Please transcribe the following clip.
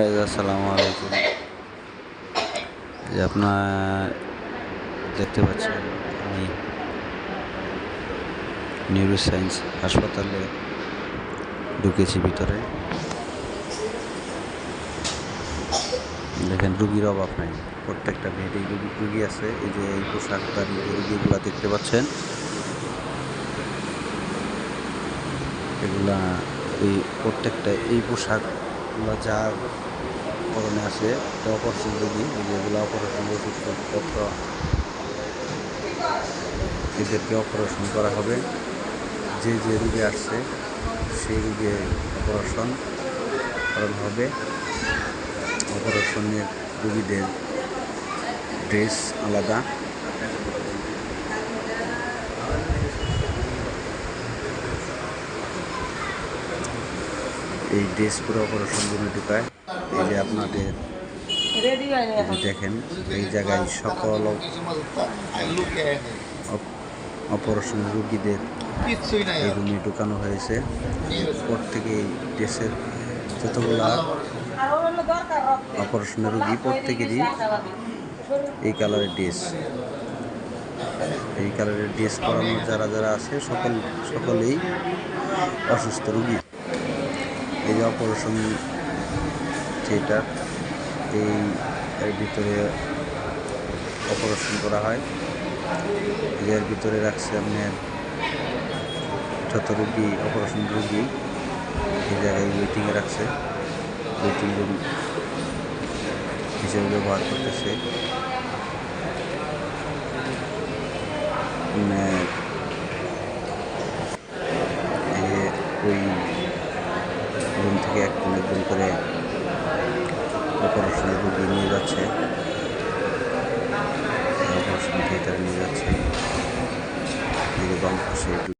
আসসালামু আলাইকুম। যে আপনার দেখতে পাচ্ছেন, আমি নিউরো সায়েন্স হাসপাতালে ঢুকেছি ভিতরে। দেখেন, রুগীর অভাব নাই। প্রত্যেকটা বেডে রুগী রুগী আছে। এই যে এই পোশাকধারী যে রুগীগুলো দেখতে পাচ্ছেন। এগুলা এই প্রত্যেকটা এই পোশাকগুলো যার পরনে আছে অপারেশন রোগী যেগুলো অপারেশন ওষুধপত্র। এদেরকে অপারেশন করা হবে। যে যে রুগী আসছে, সেই রুগী অপারেশন করানো হবে। অপারেশনের রুগীদের ড্রেস আলাদা। এই ড্রেস পুরো অপারেশন রুমে ঢুকায়। এই যে আপনাদের দেখেন, এই জায়গায় সকল অপ- অপারেশন রুগীদের এই রুমে ঢুকানো হয়েছে। প্রত্যেকে এই ড্রেসের যতগুলা দরকার রুগী, প্রত্যেকেরই এই কালারের ড্রেস। এই কালারের ড্রেস পরানো যারা যারা আছে, সকল সকলেই অসুস্থ রুগী। এই যে অপারেশন থিয়েটার এই এর ভিতরে অপারেশন করা হয়। এর ভিতরে রাখছে আপনার যত রুগী অপারেশন রুগী, এই জায়গায় ওয়েটিংয়ে রাখছে। ওয়েটিং রুম হিসেবে ব্যবহার করতেছে। ওই থেকে একজন একজন করে অপারেশন রুগী নিয়ে যাচ্ছে। অপারেশন থিয়েটারে নিয়ে যাচ্ছে। বাম পাশে